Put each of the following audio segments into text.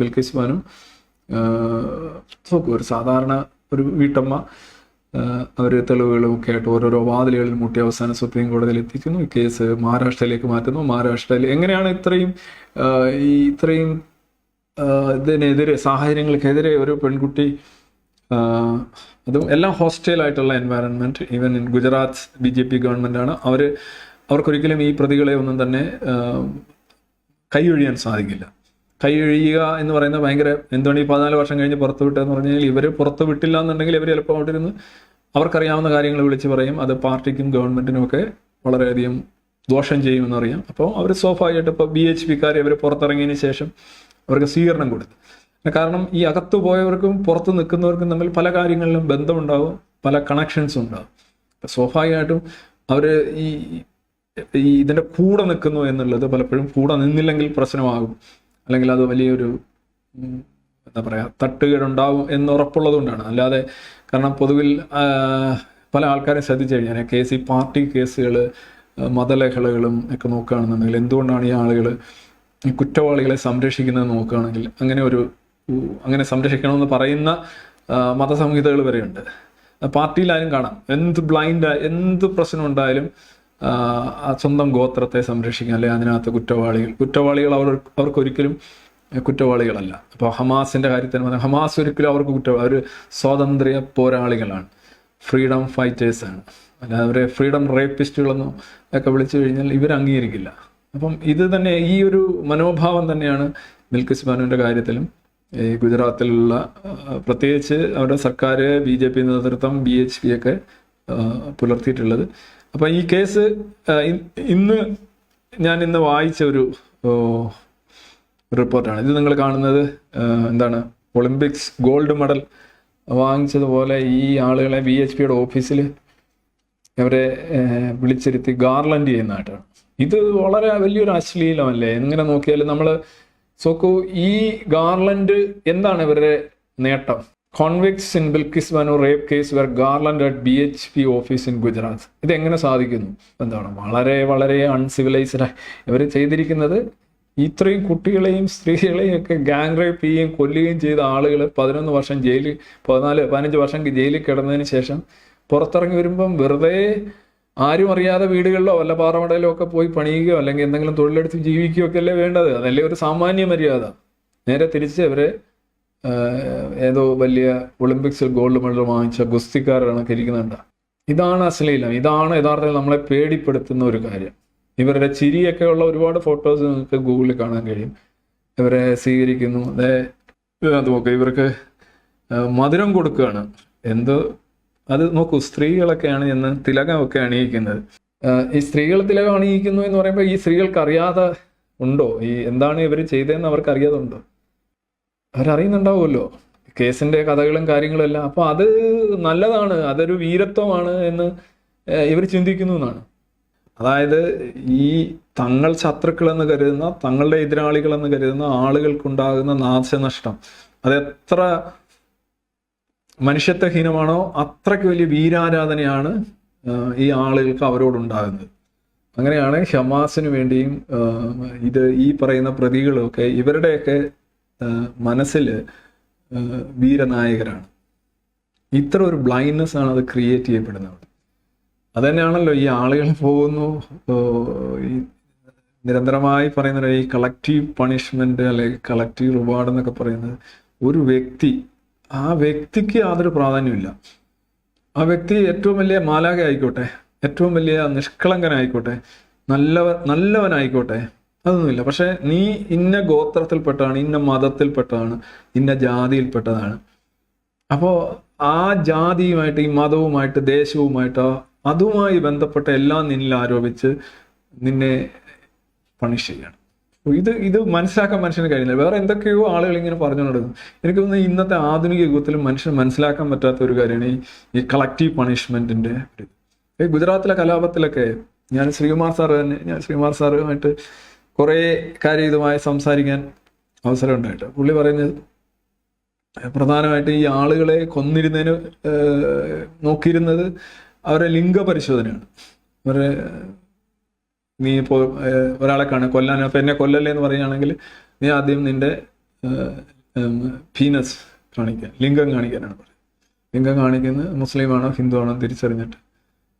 ബിൽക്കിസ് ബാനും നോക്കൂ ഒരു സാധാരണ ഒരു വീട്ടമ്മ അവർ തെളിവുകളും ഒക്കെ ആയിട്ട് ഓരോരോ വാതിലുകളിൽ മുട്ടി അവസാനം സുപ്രീം കോടതിയിൽ എത്തിക്കുന്നു കേസ് മഹാരാഷ്ട്രയിലേക്ക് മാറ്റുന്നു. മഹാരാഷ്ട്രയിൽ എങ്ങനെയാണ് ഇത്രയും ഈ ഇത്രയും ഇതിനെതിരെ സാഹചര്യങ്ങൾക്കെതിരെ ഒരു പെൺകുട്ടി അതും എല്ലാം ഹോസ്റ്റൈലായിട്ടുള്ള environment even in Gujarat B J P ഗവൺമെന്റാണ് അവർ അവർക്കൊരിക്കലും ഈ പ്രതികളെ ഒന്നും തന്നെ കൈയൊഴിയാൻ സാധിക്കില്ല. കൈയൊഴിയുക എന്ന് പറയുന്നത് ഭയങ്കര എന്തുകൊണ്ട് ഈ പതിനാല് വർഷം കഴിഞ്ഞ് പുറത്തു വിട്ടതെന്ന് പറഞ്ഞു കഴിഞ്ഞാൽ ഇവർ പുറത്തു വിട്ടില്ല എന്നുണ്ടെങ്കിൽ ഇവർ ചിലപ്പോൾ അവിടെ ഇരുന്ന് അവർക്കറിയാവുന്ന കാര്യങ്ങൾ വിളിച്ച് പറയും. അത് പാർട്ടിക്കും ഗവൺമെന്റിനും ഒക്കെ വളരെയധികം ദോഷം ചെയ്യുമെന്നറിയാം അപ്പോൾ അവർ സ്വാഭാവികമായിട്ട് ഇപ്പോൾ ബി എച്ച് പിക്കാരെ അവർ പുറത്തിറങ്ങിയതിന് ശേഷം അവർക്ക് സ്വീകരണം കൊടുത്തു. കാരണം ഈ അകത്തു പോയവർക്കും പുറത്ത് നിൽക്കുന്നവർക്കും തമ്മിൽ പല കാര്യങ്ങളിലും ബന്ധമുണ്ടാവും പല കണക്ഷൻസും ഉണ്ടാവും. സ്വാഭാവികമായിട്ടും അവർ ഈ ഇതിന്റെ കൂടെ നിൽക്കുന്നു എന്നുള്ളത് പലപ്പോഴും കൂടെ നിന്നില്ലെങ്കിൽ പ്രശ്നമാകും. അല്ലെങ്കിൽ അത് വലിയൊരു എന്താ പറയുക തട്ടുകേടുണ്ടാവും എന്ന് ഉറപ്പുള്ളത് കൊണ്ടാണ് അല്ലാതെ കാരണം പൊതുവിൽ പല ആൾക്കാരെ ശ്രദ്ധിച്ചു കഴിഞ്ഞാൽ കേസ് ഈ പാർട്ടി കേസുകൾ മതലേഖലകളും ഒക്കെ നോക്കുകയാണെന്നുണ്ടെങ്കിൽ എന്തുകൊണ്ടാണ് ഈ ആളുകൾ ഈ കുറ്റവാളികളെ സംരക്ഷിക്കുന്നത് നോക്കുകയാണെങ്കിൽ അങ്ങനെ ഒരു അങ്ങനെ സംരക്ഷിക്കണമെന്ന് പറയുന്ന മതസംഹിതകൾ വരെയുണ്ട്. പാർട്ടിയിലാരും കാണാം. എന്ത് ബ്ലൈൻഡ് എന്ത് പ്രശ്നം ഉണ്ടായാലും സ്വന്തം ഗോത്രത്തെ സംരക്ഷിക്കാൻ അല്ലെങ്കിൽ അതിനകത്ത് കുറ്റവാളികൾ കുറ്റവാളികൾ അവർ അവർക്കൊരിക്കലും കുറ്റവാളികളല്ല. അപ്പോൾ ഹമാസിന്റെ കാര്യത്തിൽ പറഞ്ഞാൽ ഹമാസ് ഒരിക്കലും അവർക്ക് കുറ്റ അവർ സ്വാതന്ത്ര്യ പോരാളികളാണ്. ഫ്രീഡം ഫൈറ്റേഴ്സ് ആണ്. അല്ലാതെ അവരെ ഫ്രീഡം റേപ്പിസ്റ്റുകളെന്നോ ഒക്കെ വിളിച്ചു കഴിഞ്ഞാൽ ഇവർ അംഗീകരിക്കില്ല. അപ്പം ഇത് തന്നെ ഈ ഒരു മനോഭാവം തന്നെയാണ് മിൽക്കിസ് ബാനുവിന്റെ കാര്യത്തിലും ഈ ഗുജറാത്തിലുള്ള പ്രത്യേകിച്ച് അവരുടെ സർക്കാർ ബി ജെ പി നേതൃത്വം ബി എച്ച് പി ഒക്കെ പുലർത്തിയിട്ടുള്ളത്. അപ്പൊ ഈ കേസ് ഇന്ന് ഞാൻ ഇന്ന് വായിച്ച ഒരു റിപ്പോർട്ടാണ്. ഇത് നിങ്ങൾ കാണുന്നത് എന്താണ് ഒളിമ്പിക്സ് ഗോൾഡ് മെഡൽ വാങ്ങിച്ചതുപോലെ ഈ ആളുകളെ ബി എച്ച് പിയുടെ ഓഫീസിൽ അവരെ വിളിച്ചിരുത്തി ഗാർലൻഡ് ചെയ്യുന്നതായിട്ടാണ്. ഇത് വളരെ വലിയൊരു അശ്ലീലമല്ലേ? എങ്ങനെ നോക്കിയാലും നമ്മൾ സോക്കു ഈ ഗാർലൻഡ് എന്താണ് ഇവരുടെ നേട്ടം? Convicts in Bilkis Manu rape case were garland at B H P office in Gujarat ഇത് എങ്ങനെ സാധിക്കുന്നു? എന്താണ്? വളരെ വളരെ അൺസിവിലൈസ്ഡ് ഇവർ ചെയ്തിരിക്കുന്നത് ഇത്രയും കുട്ടികളെയും സ്ത്രീകളെയും ഒക്കെ ഗാങ് റേപ്പ് ചെയ്യുകയും കൊല്ലുകയും ചെയ്ത ആളുകൾ പതിനൊന്ന് വർഷം ജയിലിൽ പതിനാല് പതിനഞ്ച് വർഷം ജയിലിൽ കിടന്നതിന് ശേഷം പുറത്തിറങ്ങി വരുമ്പം വെറുതെ ആരും അറിയാതെ വീടുകളിലോ വല്ല പാറമടയിലോ ഒക്കെ പോയി പണിയുകയോ അല്ലെങ്കിൽ എന്തെങ്കിലും തൊഴിലെടുത്ത് ജീവിക്കുകയോ ഒക്കെ അല്ലേ വേണ്ടത്? അതല്ലേ ഒരു സാമാന്യ മര്യാദ. നേരെ തിരിച്ച് അവരെ ഏതോ വലിയ ഒളിമ്പിക്സിൽ ഗോൾഡ് മെഡൽ വാങ്ങിച്ച ഗുസ്തിക്കാരാണ് ഇരിക്കുന്നുണ്ട് ഇതാണ് അശ്ലീലം ഇതാണ് യഥാർത്ഥത്തിൽ നമ്മളെ പേടിപ്പെടുത്തുന്ന ഒരു കാര്യം. ഇവരുടെ ചിരിയൊക്കെ ഉള്ള ഒരുപാട് ഫോട്ടോസ് നിങ്ങൾക്ക് ഗൂഗിളിൽ കാണാൻ കഴിയും. ഇവരെ സ്വീകരിക്കുന്നു. അതേ അത് നോക്കുക ഇവർക്ക് മധുരം കൊടുക്കുകയാണ്. എന്ത് അത് നോക്കൂ. സ്ത്രീകളൊക്കെയാണ് ഇന്ന് തിലകമൊക്കെ അണിയിക്കുന്നത്. ഈ സ്ത്രീകൾ തിലകം അണിയിക്കുന്നു എന്ന് പറയുമ്പോൾ ഈ സ്ത്രീകൾക്ക് അറിയാതെ ഉണ്ടോ? ഈ എന്താണ് ഇവർ ചെയ്തതെന്ന് അവർക്ക് അറിയാതെ ഉണ്ടോ? അവരറിയുന്നുണ്ടാവുമല്ലോ. കേസിന്റെ കഥകളും കാര്യങ്ങളും എല്ലാം അപ്പൊ അത് നല്ലതാണ്. അതൊരു വീരത്വമാണ് എന്ന് ഇവർ ചിന്തിക്കുന്നു എന്നാണ്. അതായത് ഈ തങ്ങൾ ശത്രുക്കളെന്ന് കരുതുന്ന തങ്ങളുടെ എതിരാളികളെന്ന് കരുതുന്ന ആളുകൾക്കുണ്ടാകുന്ന നാശനഷ്ടം. അതെത്ര മനുഷ്യത്വഹീനമാണോ അത്രയ്ക്ക് വലിയ വീരാരാധനയാണ് ഈ ആളുകൾക്ക് അവരോടുണ്ടാകുന്നത്. അങ്ങനെയാണ് ഷമാസിന് വേണ്ടിയും ഇത് ഈ പറയുന്ന പ്രതികളൊക്കെ ഇവരുടെയൊക്കെ മനസ്സിൽ വീരനായകരാണ്. ഇത്ര ഒരു ബ്ലൈൻഡ്നെസ് ആണ് അത് ക്രിയേറ്റ് ചെയ്യപ്പെടുന്നത്. അത് തന്നെയാണല്ലോ ഈ ആളുകൾ പോകുന്നു നിരന്തരമായി പറയുന്ന ഈ കളക്റ്റീവ് പണിഷ്മെന്റ് അല്ലെങ്കിൽ കളക്റ്റീവ് റിവാർഡ് എന്നൊക്കെ പറയുന്നത് ഒരു വ്യക്തി ആ വ്യക്തിക്ക് യാതൊരു പ്രാധാന്യമില്ല ആ വ്യക്തി ഏറ്റവും വലിയ മാലാക ആയിക്കോട്ടെ ഏറ്റവും വലിയ നിഷ്കളങ്കനായിക്കോട്ടെ നല്ലവൻ നല്ലവനായിക്കോട്ടെ അതൊന്നുമില്ല. പക്ഷെ നീ ഇന്ന ഗോത്രത്തിൽപ്പെട്ടതാണ് ഇന്ന മതത്തിൽപ്പെട്ടതാണ് ഇന്ന ജാതിയിൽപ്പെട്ടതാണ്. അപ്പോൾ ആ ജാതിയുമായിട്ട് ഈ മതവുമായിട്ട് ദേശവുമായിട്ട് അതുമായി ബന്ധപ്പെട്ട എല്ലാം നിന്നിൽ ആരോപിച്ച് നിന്നെ പണിഷ് ചെയ്യണം. ഇത് ഇത് മനസ്സിലാക്കാൻ മനുഷ്യന് കഴിയുന്നില്ല വേറെ എന്തൊക്കെയോ ആളുകൾ ഇങ്ങനെ പറഞ്ഞു നടക്കും എനിക്ക് തോന്നുന്നു ഇന്നത്തെ ആധുനിക യുഗത്തിൽ മനുഷ്യന് മനസ്സിലാക്കാൻ പറ്റാത്ത ഒരു കാര്യമാണ് ഈ ഈ കളക്റ്റീവ് പണിഷ്മെന്റിന്റെ ഈ ഗുജറാത്തിലെ കലാപത്തിലൊക്കെ ഞാൻ ശ്രീകുമാർ സാറ് തന്നെ ഞാൻ ശ്രീകുമാർ സാറുമായിട്ട് കുറേ കാര്യം ഇതുമായി സംസാരിക്കാൻ അവസരം ഉണ്ടായിട്ട് പുള്ളി പറയുന്നത് പ്രധാനമായിട്ട് ഈ ആളുകളെ കൊന്നിരുന്നതിന് നോക്കിയിരുന്നത് അവരുടെ ലിംഗ പരിശോധനയാണ് അവരെ നീ ഇപ്പോൾ ഒരാളെ കാണുക കൊല്ലാൻ അപ്പം എന്നെ കൊല്ലല്ലേ എന്ന് പറയുകയാണെങ്കിൽ നീ ആദ്യം നിന്റെ ഫീനസ് കാണിക്കാൻ ലിംഗം കാണിക്കാനാണ് പറയുന്നത്. ലിംഗം കാണിക്കുന്നത് മുസ്ലിമാണോ ഹിന്ദു ആണോ തിരിച്ചറിഞ്ഞിട്ട്.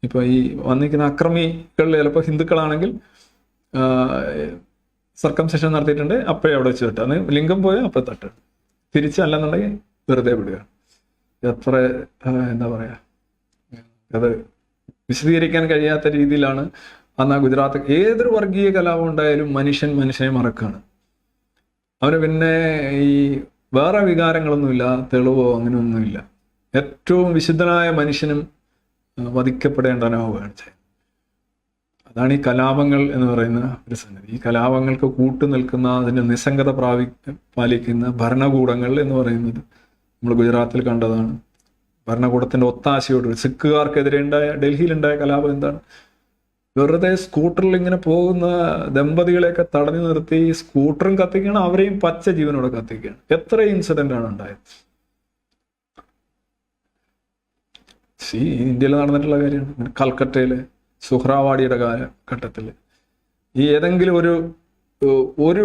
ഇപ്പോൾ ഈ വന്നിരിക്കുന്ന അക്രമികൾ ചിലപ്പോൾ ഹിന്ദുക്കളാണെങ്കിൽ സർക്കംസെഷൻ നടത്തിയിട്ടുണ്ട് അപ്പോഴേ അവിടെ വെച്ച് തട്ടുക അന്ന് ലിംഗം പോയാൽ അപ്പോൾ തട്ട്. തിരിച്ചല്ലെന്നുണ്ടെങ്കിൽ വെറുതെ വിടുക. എത്ര എന്താ പറയുക അത് വിശദീകരിക്കാൻ കഴിയാത്ത രീതിയിലാണ് അന്ന് ആ ഗുജറാത്ത് ഏതൊരു വർഗീയ കലാപം ഉണ്ടായാലും മനുഷ്യൻ മനുഷ്യനെ മറക്കാണ്. അവന് പിന്നെ ഈ വേറെ വികാരങ്ങളൊന്നുമില്ല തെളിവോ അങ്ങനെയൊന്നുമില്ല. ഏറ്റവും വിശുദ്ധനായ മനുഷ്യനും വധിക്കപ്പെടേണ്ടവനാവുകയാണ് ചെയ്യുന്നത് അതാണ് ഈ കലാപങ്ങൾ എന്ന് പറയുന്ന ഒരു സംഗതി. ഈ കലാപങ്ങൾക്ക് കൂട്ടു നിൽക്കുന്ന അതിന്റെ നിസ്സംഗത പ്രാപി പാലിക്കുന്ന ഭരണകൂടങ്ങൾ എന്ന് പറയുന്നത് നമ്മൾ ഗുജറാത്തിൽ കണ്ടതാണ്. ഭരണകൂടത്തിന്റെ ഒത്താശയോട് സിഖുകാർക്കെതിരെ ഉണ്ടായ ഡൽഹിയിലുണ്ടായ കലാപം എന്താണ്? വെറുതെ സ്കൂട്ടറിൽ ഇങ്ങനെ പോകുന്ന ദമ്പതികളെയൊക്കെ തടഞ്ഞു നിർത്തി സ്കൂട്ടറും കത്തിക്കുകയാണ് അവരെയും പച്ച ജീവനോടെ കത്തിക്കുകയാണ്. എത്ര ഇൻസിഡന്റ് ആണ് ഉണ്ടായത്? സി ഇന്ത്യയിൽ നടന്നിട്ടുള്ള കാര്യമാണ്. കൽക്കട്ടയിലെ സുഹ്രാവാടിയുടെ കാല ഘട്ടത്തിൽ. ഈ ഏതെങ്കിലും ഒരു ഒരു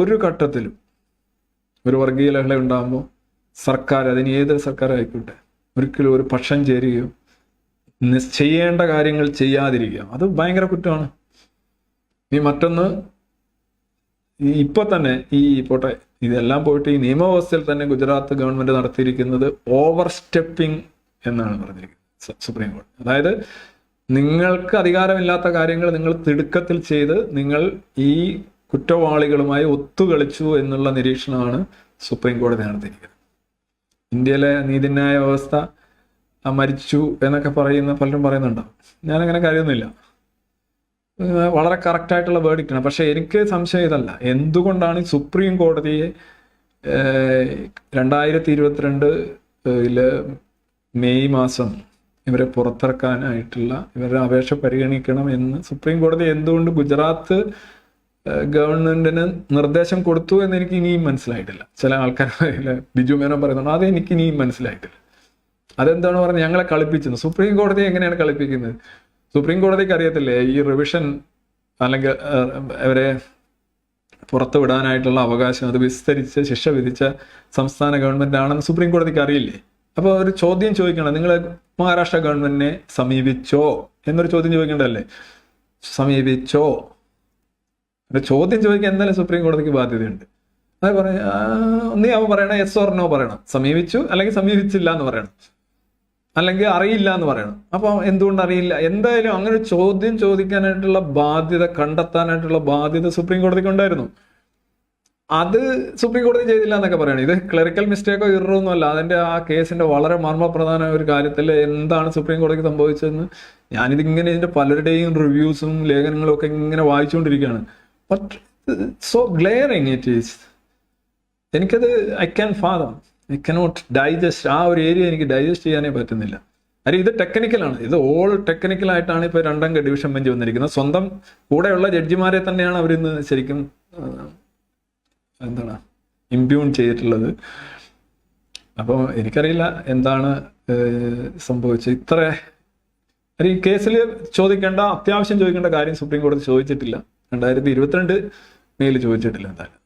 ഒരു ഘട്ടത്തിലും ഒരു വർഗീയ ലഹള ഉണ്ടാകുമ്പോൾ സർക്കാർ അതിന് ഏത് സർക്കാർ ആയിക്കോട്ടെ ഒരിക്കലും ഒരു പക്ഷം ചേരുകയോ ചെയ്യേണ്ട കാര്യങ്ങൾ ചെയ്യാതിരിക്കുക. അത് ഭയങ്കര കുറ്റമാണ്. ഈ മറ്റൊന്ന് ഇപ്പൊ തന്നെ ഈ പോട്ടെ ഇതെല്ലാം പോയിട്ട് ഈ നിയമവ്യവസ്ഥയിൽ തന്നെ ഗുജറാത്ത് ഗവൺമെന്റ് നടത്തിയിരിക്കുന്നത് ഓവർ സ്റ്റെപ്പിംഗ് എന്നാണ് പറഞ്ഞിരിക്കുന്നത് സുപ്രീം കോടതി. അതായത് നിങ്ങൾക്ക് അധികാരമില്ലാത്ത കാര്യങ്ങൾ നിങ്ങൾ തിടുക്കത്തിൽ ചെയ്ത് നിങ്ങൾ ഈ കുറ്റവാളികളുമായി ഒത്തുകളിച്ചു എന്നുള്ള നിരീക്ഷണമാണ് സുപ്രീം കോടതി നടത്തിയിരിക്കുന്നത്. ഇന്ത്യയിലെ നീതിന്യായ വ്യവസ്ഥ മരിച്ചു എന്നൊക്കെ പറയുന്ന പലരും പറയുന്നുണ്ടാവും ഞാനങ്ങനെ കരുതുന്നില്ല. വളരെ കറക്റ്റായിട്ടുള്ള വേർഡിക്റ്റാണ് പക്ഷേ എനിക്ക് സംശയം ഇതല്ല. എന്തുകൊണ്ടാണ് സുപ്രീം കോടതിയെ രണ്ടായിരത്തി ഇരുപത്തിരണ്ട് മെയ് മാസം ഇവരെ പുറത്തിറക്കാനായിട്ടുള്ള ഇവരുടെ അപേക്ഷ പരിഗണിക്കണം എന്ന് സുപ്രീം കോടതി എന്തുകൊണ്ട് ഗുജറാത്ത് ഗവൺമെന്റിന് നിർദ്ദേശം കൊടുത്തു എന്ന് എനിക്ക് ഇനിയും മനസ്സിലായിട്ടില്ല. ചില ആൾക്കാർ ബിജു മേനോൻ പറയുന്നുണ്ട് അത് എനിക്ക് ഇനിയും മനസ്സിലായിട്ടില്ല. അതെന്താണ് പറഞ്ഞത്? ഞങ്ങളെ കളിപ്പിച്ചത് സുപ്രീം കോടതി എങ്ങനെയാണ് കളിപ്പിക്കുന്നത്? സുപ്രീം കോടതിക്ക് അറിയത്തില്ലേ ഈ റിവിഷൻ അല്ലെങ്കിൽ അവരെ പുറത്തു വിടാനായിട്ടുള്ള അവകാശം അത് വിസ്തരിച്ച് ശിക്ഷ വിധിച്ച സംസ്ഥാന ഗവൺമെന്റ് ആണെന്ന് സുപ്രീം കോടതിക്ക് അറിയില്ലേ? അപ്പോൾ ഒരു ചോദ്യം ചോദിക്കണം. നിങ്ങൾ മഹാരാഷ്ട്ര ഗവൺമെന്റിനെ സമീപിച്ചോ? എന്നൊരു ചോദ്യം ചോദിക്കേണ്ടതല്ലേ? സമീപിച്ചോ? ഒരു ചോദ്യം ചോദിക്കാൻ എന്തായാലും സുപ്രീം കോടതിക്ക് ബാധ്യതയുണ്ട്. അത് പറഞ്ഞ ഒന്നീ അവ പറയണം എസ് ഓർ നോ പറയണം. സമീപിച്ചു അല്ലെങ്കിൽ സമീപിച്ചില്ല എന്ന് പറയണം. അല്ലെങ്കിൽ അറിയില്ല എന്ന് പറയണം. അപ്പോൾ എന്തുകൊണ്ട് അറിയില്ല? എന്തായാലും അങ്ങനെ ചോദ്യം ചോദിക്കാനായിട്ടുള്ള ബാധ്യത കണ്ടെത്താനായിട്ടുള്ള ബാധ്യത സുപ്രീം കോടതിക്ക് ഉണ്ടായിരുന്നു അത് സുപ്രീം കോടതി ചെയ്തില്ല എന്നൊക്കെ പറയണം. ഇത് ക്ലറിക്കൽ മിസ്റ്റേക്കോ ഇറൊന്നും അല്ല. അതിന്റെ ആ കേസിന്റെ വളരെ മർമ്മപ്രധാനമായ ഒരു കാര്യത്തിൽ എന്താണ് സുപ്രീം കോടതിക്ക് സംഭവിച്ചതെന്ന് ഞാനിത് ഇങ്ങനെ ഇതിന്റെ പലരുടെയും റിവ്യൂസും ലേഖനങ്ങളും ഒക്കെ ഇങ്ങനെ വായിച്ചുകൊണ്ടിരിക്കുകയാണ്. But so glaring it is എനിക്കത് I can fathom I cannot digest ആ ഒരു ഏരിയ എനിക്ക് ഡൈജസ്റ്റ് ചെയ്യാനേ പറ്റുന്നില്ല. കാര്യം ഇത് ടെക്നിക്കലാണ് ഇത് ഓൾ ടെക്നിക്കലായിട്ടാണ് ഇപ്പോൾ രണ്ടംഗ ഡിവിഷൻ ബെഞ്ച് വന്നിരിക്കുന്നത്. സ്വന്തം കൂടെയുള്ള ജഡ്ജിമാരെ തന്നെയാണ് അവരിന്ന് ശരിക്കും എന്താണ്? ഇമ്പ്യൂൺ ചെയ്തിട്ടുള്ളത്. അപ്പോൾ എനിക്കറിയില്ല എന്താണ് സംഭവിച്ചത്. ഇത്ര ഈ കേസിൽ ചോദിക്കേണ്ട അത്യാവശ്യം ചോദിക്കേണ്ട കാര്യം സുപ്രീം കോടതി ചോദിച്ചിട്ടില്ല. രണ്ടായിരത്തി ഇരുപത്തിരണ്ട് മേയിൽ ചോദിച്ചിട്ടില്ല എന്തായാലും.